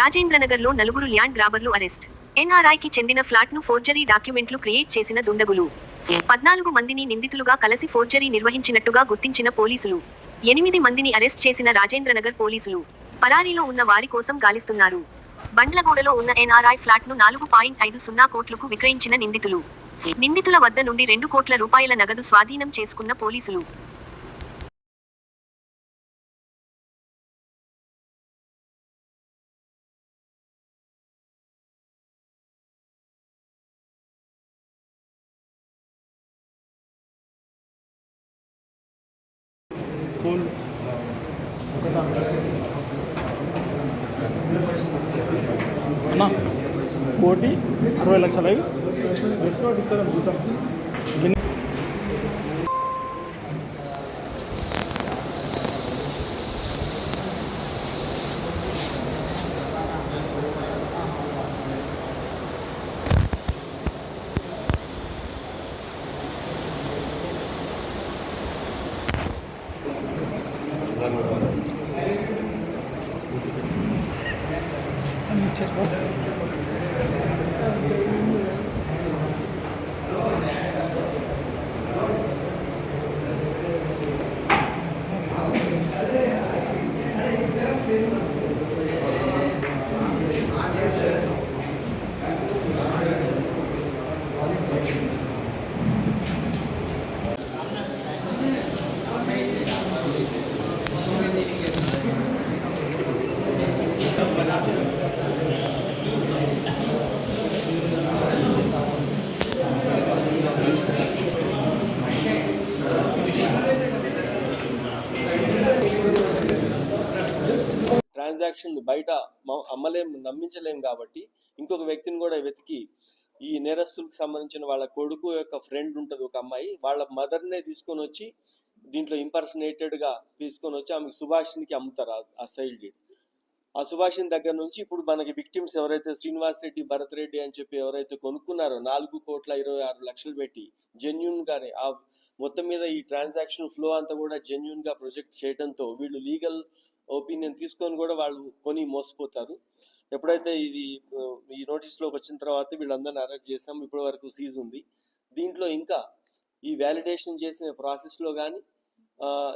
రాజేంద్రనగర్లో నలుగురు land గ్రాబర్లు arrest. ఎన్ఆర్ఐకి చెందిన ఫ్లాట్ను forgery డాక్యుమెంట్లు క్రియేట్ చేసిన దుండగులు. పద్నాలుగు మందిని నిందితులుగా కలిసి ఫోర్జరీ నిర్వహించినట్టుగా గుర్తించిన పోలీసులు. ఎనిమిది మందిని అరెస్ట్ చేసిన రాజేంద్రనగర్ పోలీసులు. పరారీలో ఉన్న వారి కోసం గాలిస్తున్నారు. బండ్లగూడలో ఉన్న ఎన్ఆర్ఐ ఫ్లాట్ను నాలుగు పాయింట్ ఐదు సున్నా కోట్లకు విక్రయించిన నిందితులు. నిందితుల వద్ద నుండి రెండు కోట్ల రూపాయల నగదు స్వాధీనం చేసుకున్న పోలీసులు. ఫోన్. అన్న కోటి అరవై లక్షలు అవి আমি চেষ্টা ట్రాన్సాక్షన్ బయట అమ్మలేం నమ్మించలేం కాబట్టి ఇంకొక వ్యక్తిని కూడా వెతికి ఈ నేరస్తులకు సంబంధించిన వాళ్ళ కొడుకు యొక్క ఫ్రెండ్ ఉంటుంది ఒక అమ్మాయి. వాళ్ళ మదర్నే తీసుకొని వచ్చి దీంట్లో ఇంపర్సనేటెడ్గా గా తీసుకొని వచ్చి ఆమెకు సుభాషిణికి అమ్ముతారు ఆ- సైల్డ్ డీడ్ ఆ సుభాషిని దగ్గర నుంచి ఇప్పుడు మనకి విక్టిమ్స్ ఎవరైతే శ్రీనివాస్ రెడ్డి భరత్ రెడ్డి అని చెప్పి ఎవరైతే కొనుక్కున్నారో నాలుగు కోట్ల ఇరవై ఆరు లక్షలు పెట్టి జెన్యున్ గానే ఆ మొత్తం మీద ఈ ట్రాన్సాక్షన్ ఫ్లో అంతా కూడా జెన్యున్గా ప్రొజెక్ట్ చేయడంతో వీళ్ళు లీగల్ ఒపీనియన్ తీసుకొని కూడా వాళ్ళు కొని మోసపోతారు. ఎప్పుడైతే ఇది ఈ నోటీస్లోకి వచ్చిన తర్వాత వీళ్ళందరిని అరెస్ట్ చేసాం ఇప్పటి వరకు సీజ్ ఉంది. దీంట్లో ఇంకా ఈ వ్యాలిడేషన్ చేసిన ప్రాసెస్లో కానీ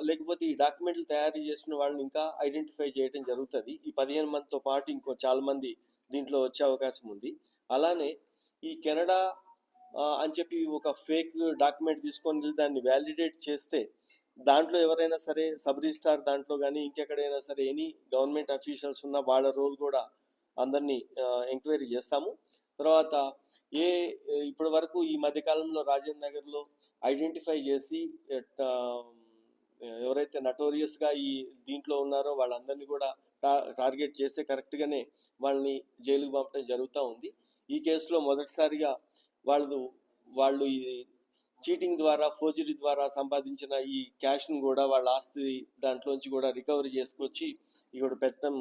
లేకపోతే ఈ డాక్యుమెంట్లు తయారు చేసిన వాళ్ళని ఇంకా ఐడెంటిఫై చేయడం జరుగుతుంది. ఈ పదిహేను మందితో పాటు ఇంకో చాలా మంది దీంట్లో వచ్చే అవకాశం ఉంది. అలానే ఈ కెనడా అని చెప్పి ఒక ఫేక్ డాక్యుమెంట్ తీసుకొని వెళ్ళి దాన్ని వ్యాలిడేట్ చేస్తే దాంట్లో ఎవరైనా సరే సబ్ రిజిస్టార్ దాంట్లో కానీ ఇంకెక్కడైనా సరే ఎనీ గవర్నమెంట్ అఫీషియల్స్ ఉన్న వాళ్ళ రోల్ కూడా అందరినీ ఎంక్వైరీ చేస్తాము. తర్వాత ఏ ఇప్పటి వరకు ఈ మధ్యకాలంలో రాజేంద్ర నగర్లో ఐడెంటిఫై చేసి ఎవరైతే నటోరియస్గా ఈ దీంట్లో ఉన్నారో వాళ్ళందరినీ కూడా టా- టార్గెట్ చేస్తే కరెక్ట్గానే వాళ్ళని జైలుకు పంపడం జరుగుతూ ఉంది. ఈ కేసులో మొదటిసారిగా వాళ్ళు వాళ్ళు ఈ చీటింగ్ ద్వారా ఫోర్జరీ ద్వారా సంపాదించిన ఈ క్యాష్ను కూడా వాళ్ళ ఆస్తి దాంట్లోంచి కూడా రికవరీ చేసుకొచ్చి ఇక్కడ పెట్టడం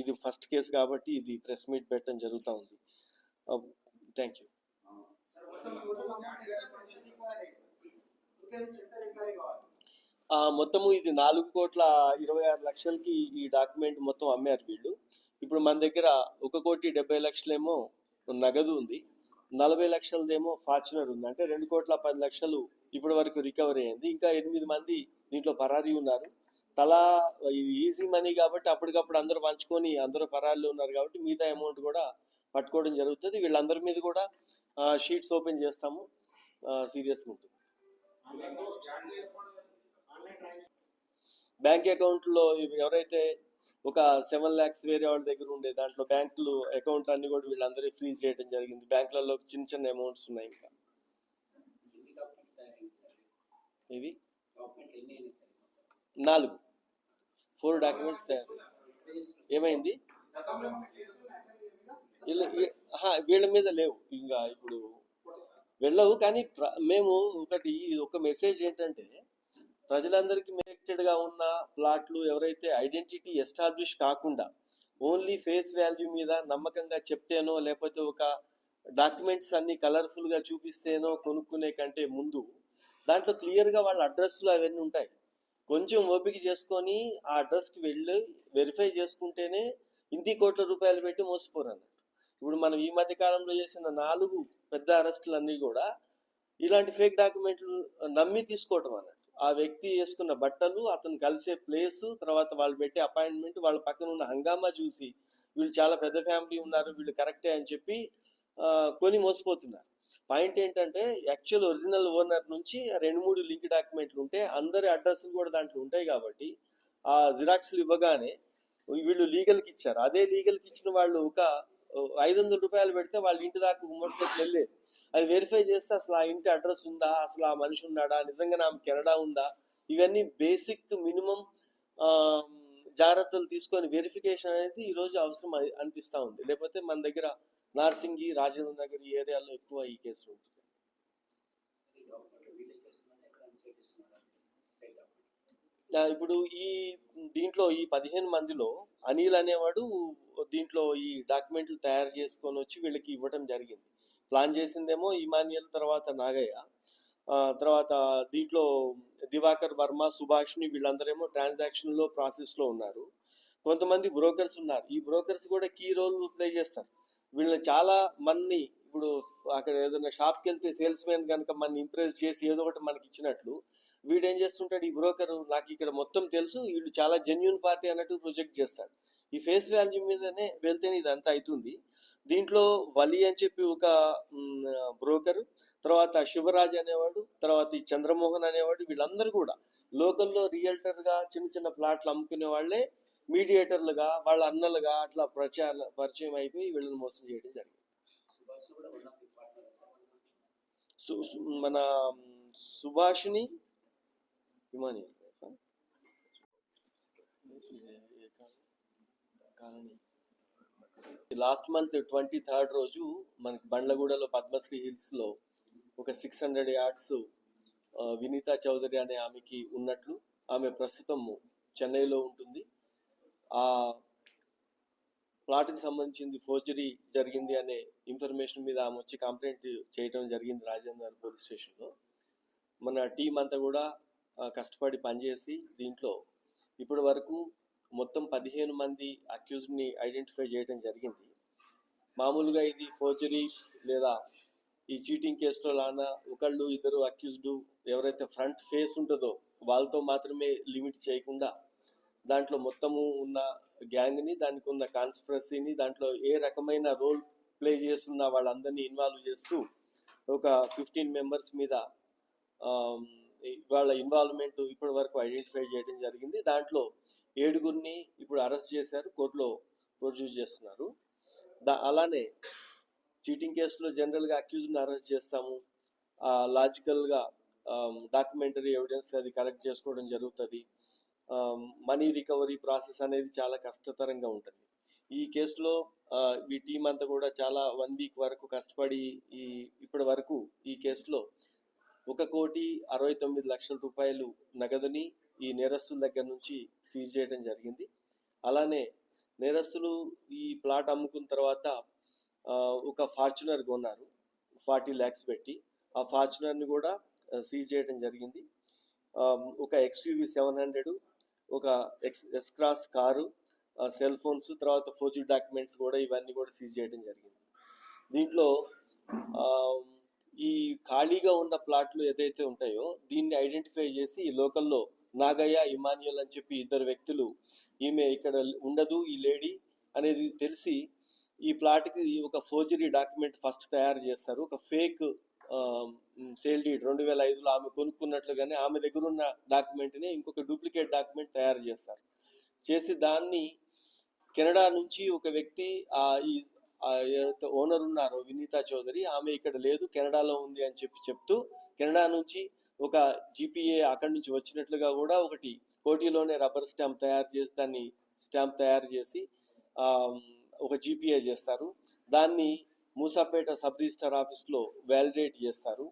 ఇది ఫస్ట్ కేసు కాబట్టి ఇది ప్రెస్ మీట్ పెట్టడం జరుగుతూ ఉంది. Thank you. మొత్తము ఇది నాలుగు కోట్ల ఇరవై ఆరు లక్షలకి ఈ డాక్యుమెంట్ మొత్తం అమ్మారు వీళ్ళు. ఇప్పుడు మన దగ్గర ఒక కోటి డెబ్బై లక్షలేమో నగదు ఉంది. నలభై లక్షలదేమో ఫార్చునర్ ఉంది. అంటే రెండు కోట్ల పది లక్షలు ఇప్పటి వరకు రికవరీ అయింది. ఇంకా ఎనిమిది మంది దీంట్లో పరారీ ఉన్నారు. తలా ఇది ఈజీ మనీ కాబట్టి అప్పటికప్పుడు అందరూ పంచుకొని అందరూ పరారీలో ఉన్నారు కాబట్టి మిగతా అమౌంట్ కూడా పట్టుకోవడం జరుగుతుంది. వీళ్ళందరి మీద కూడా షీట్స్ ఓపెన్ చేస్తాము. సీరియస్గా ఉంటుంది. బ్యాంక్ అకౌంట్లో ఎవరైతే ఒక సెవెన్ ల్యాక్స్ వేరే వాళ్ళ దగ్గర ఉండే దాంట్లో బ్యాంకులు అకౌంట్ అన్ని కూడా వీళ్ళందరూ ఫ్రీజ్ చేయడం జరిగింది. బ్యాంకులలో చిన్న చిన్న అమౌంట్స్ ఉన్నాయి ఇంకా. ఇవి నాలుగు. ఫోర్ డాక్యుమెంట్స్ తయారు. ఏమైంది? వీళ్ళ- మీద లేవు. ఇంకా ఇప్పుడు వెళ్ళవు. కానీ మేము ఒకటి ఒక మెసేజ్ ఏంటంటే ప్రజలందరికీ connected గా ఉన్న ప్లాట్లు ఎవరైతే ఐడెంటిటీ ఎస్టాబ్లిష్ కాకుండా ఓన్లీ ఫేస్ వాల్యూ మీద నమ్మకంగా చెప్తేనో లేకపోతే ఒక డాక్యుమెంట్స్ అన్ని కలర్ఫుల్గా చూపిస్తేనో కొనుక్కునే కంటే ముందు దాంట్లో క్లియర్గా వాళ్ళ అడ్రస్లు అవన్నీ ఉంటాయి. కొంచెం ఓపిక చేసుకొని ఆ అడ్రస్కి వెళ్ళి వెరిఫై చేసుకుంటేనే ఇన్ని కోట్ల రూపాయలు పెట్టి మోసపోరు ఇప్పుడు మనం ఈ మధ్య కాలంలో చేసిన నాలుగు పెద్ద అరెస్టులన్నీ కూడా ఇలాంటి ఫేక్ డాక్యుమెంట్లు నమ్మి తీసుకోవటం అన్నట్టు. ఆ వ్యక్తి వేసుకున్న బట్టలు అతను కలిసే ప్లేస్ తర్వాత వాళ్ళు పెట్టే అపాయింట్మెంట్ వాళ్ళ పక్కన ఉన్న హంగామా చూసి వీళ్ళు చాలా పెద్ద ఫ్యామిలీ ఉన్నారు వీళ్ళు కరెక్టే అని చెప్పి కొని మోసపోతున్నారు. పాయింట్ ఏంటంటే యాక్చువల్ ఒరిజినల్ ఓనర్ నుంచి రెండు మూడు లింక్ డాక్యుమెంట్లు ఉంటే అందరి అడ్రస్లు కూడా దాంట్లో ఉంటాయి కాబట్టి ఆ జిరాక్స్లు ఇవ్వగానే వీళ్ళు లీగల్కి ఇచ్చారు. అదే లీగల్కి ఇచ్చిన వాళ్ళు ఒక ఐదు వందల రూపాయలు పెడితే వాళ్ళ ఇంటి దాకా మోటార్ సైకిల్ వెళ్ళేది. అది వెరిఫై చేస్తే అసలు ఆ ఇంటి అడ్రస్ ఉందా? అసలు ఆ మనిషి ఉన్నాడా? నిజంగా నా కెనడా ఉందా? ఇవన్నీ బేసిక్ మినిమం జాగ్రత్తలు తీసుకొని వెరిఫికేషన్ అనేది ఈ రోజు అవసరం అనిపిస్తూ ఉంది. లేకపోతే మన దగ్గర నార్సింగి రాజేంద్ర నగర్ ఈ ఏరియాలో ఎక్కువ ఈ కేసులు ఉంటుంది ఇప్పుడు ఈ దీంట్లో ఈ పదిహేను మందిలో అనిల్ అనేవాడు దీంట్లో ఈ డాక్యుమెంట్లు తయారు చేసుకొని వచ్చి వీళ్ళకి ఇవ్వటం జరిగింది. ప్లాన్ చేసిందేమో ఇమానియల్ తర్వాత నాగయ్య. ఆ, తర్వాత దీంట్లో దివాకర్ వర్మ సుభాష్ని వీళ్ళందరేమో ట్రాన్సాక్షన్లో ప్రాసెస్లో ఉన్నారు. కొంతమంది బ్రోకర్స్ ఉన్నారు. ఈ బ్రోకర్స్ కూడా కీ రోల్ ప్లే చేస్తారు. వీళ్ళని చాలా మంది ఇప్పుడు అక్కడ ఏదైనా షాప్కి వెళ్తే సేల్స్ మ్యాన్ కనుక మన ఇంప్రెస్ చేసి ఏదో ఒకటి మనకి ఇచ్చినట్లు వీడు ఏం చేస్తుంటాడు? ఈ బ్రోకర్ నాకు ఇక్కడ మొత్తం తెలుసు. వీళ్ళు చాలా జెన్యున్ పార్టీ అన్నట్టు ప్రొజెక్ట్ చేస్తాడు. ఈ ఫేస్ వాల్యూ మీదనే వెళ్తేనే ఇదంతా అవుతుంది. దీంట్లో వలి అని చెప్పి ఒక బ్రోకర్ తర్వాత శివరాజ్ అనేవాడు తర్వాత ఈ చంద్రమోహన్ అనేవాడు వీళ్ళందరూ కూడా లోకల్లో రియల్టర్గా చిన్న చిన్న ప్లాట్లు అమ్ముకునే వాళ్ళే మీడియేటర్లుగా వాళ్ళ అన్నలుగా అట్లా ప్రచార పరిచయం అయిపోయి వీళ్ళని మోసం చేయడం జరిగింది. సు- మన Subhashini Himani last month twenty third రోజు మనకి బండ్లగూడలో పద్మశ్రీ హిల్స్లో ఒక six hundred yards Vinita Chaudhary అనే ఆమెకి ఉన్నట్లు ఆమె ప్రస్తుతం చెన్నైలో ఉంటుంది. ఆ ప్లాట్కి సంబంధించింది ఫోర్జరీ జరిగింది అనే ఇన్ఫర్మేషన్ మీద ఆమె వచ్చి కంప్లైంట్ చేయడం జరిగింది రాజేంద్ర పోలీస్ స్టేషన్లో. మన టీం అంతా కూడా కష్టపడి పనిచేసి దీంట్లో ఇప్పటి వరకు మొత్తం పదిహేను మంది అక్యూజ్డ్ని ఐడెంటిఫై చేయడం జరిగింది. మామూలుగా ఇది ఫోర్జరీ లేదా ఈ చీటింగ్ కేసులో లానా ఒకళ్ళు ఇద్దరు అక్యూజ్డ్ ఎవరైతే ఫ్రంట్ ఫేస్ ఉంటుందో వాళ్ళతో మాత్రమే లిమిట్ చేయకుండా దాంట్లో మొత్తము ఉన్న గ్యాంగ్ని దానికి ఉన్న కాన్స్పిరసీని దాంట్లో ఏ రకమైన రోల్ ప్లే చేస్తున్న వాళ్ళందరినీ ఇన్వాల్వ్ చేస్తూ ఒక ఫిఫ్టీన్ మెంబర్స్ మీద వాళ్ళ ఇన్వాల్వ్మెంట్ ఇప్పటి వరకు ఐడెంటిఫై చేయడం జరిగింది. దాంట్లో ఏడుగురిని ఇప్పుడు అరెస్ట్ చేశారు కోర్టులో ప్రొడ్యూస్ చేస్తున్నారు. దా అలానే చీటింగ్ కేసులో జనరల్గా అక్యూజ్ని అరెస్ట్ చేస్తాము. లాజికల్గా డాక్యుమెంటరీ ఎవిడెన్స్ అది కలెక్ట్ చేసుకోవడం జరుగుతుంది. మనీ రికవరీ ప్రాసెస్ అనేది చాలా కష్టతరంగా ఉంటుంది. ఈ కేసులో ఈ టీం అంతా కూడా చాలా వన్ వీక్ వరకు కష్టపడి ఈ ఇప్పటి వరకు ఈ కేసులో ఒక కోటి అరవై తొమ్మిది లక్షల రూపాయలు నగదుని ఈ నేరస్తుల దగ్గర నుంచి సీజ్ చేయడం జరిగింది. అలానే నేరస్తులు ఈ ప్లాట్ అమ్ముకున్న తర్వాత ఒక ఫార్చునర్ కొన్నారు. ఫార్టీ ల్యాక్స్ పెట్టి. ఆ ఫార్చునర్ని కూడా సీజ్ చేయడం జరిగింది. ఒక ఎక్స్యూవి సెవెన్ హండ్రెడ్ ఒక X S Cross car cell phones తర్వాత ఫోర్జీ డాక్యుమెంట్స్ కూడా ఇవన్నీ కూడా సీజ్ చేయడం జరిగింది. దీంట్లో ఈ ఖాళీగా ఉన్న ప్లాట్లు ఏదైతే ఉంటాయో దీన్ని ఐడెంటిఫై చేసి లోకల్లో నాగయ్య ఇమాన్యుల్ అని చెప్పి ఇద్దరు వ్యక్తులు ఈమె ఇక్కడ ఉండదు ఈ లేడీ అనేది తెలిసి ఈ ప్లాట్కి ఒక ఫోర్జరీ డాక్యుమెంట్ ఫస్ట్ తయారు చేస్తారు. ఒక ఫేక్ సేల్ డీడ్ రెండు వేల ఐదులో ఆమె కొనుక్కున్నట్లుగానే ఆమె దగ్గర ఉన్న డాక్యుమెంట్ని ఇంకొక డూప్లికేట్ డాక్యుమెంట్ తయారు చేస్తారు. చేసి దాన్ని కెనడా నుంచి ఒక వ్యక్తి ఆ ఈ ఓనర్ ఉన్నారో వినీతా చౌదరి ఆమె ఇక్కడ లేదు కెనడాలో ఉంది అని చెప్పి చెప్తూ కెనడా నుంచి ఒక జిపిఏ అక్కడి నుంచి వచ్చినట్లుగా కూడా ఒకటి కోటిలోనే రబ్బర్ స్టాంప్ తయారు చేసి దాన్ని స్టాంప్ తయారు చేసి ఆ, ఒక జిపిఏ చేస్తారు. దాన్ని మూసాపేట సబ్ రిజిస్టర్ ఆఫీస్లో వ్యాలిడేట్ చేస్తారు.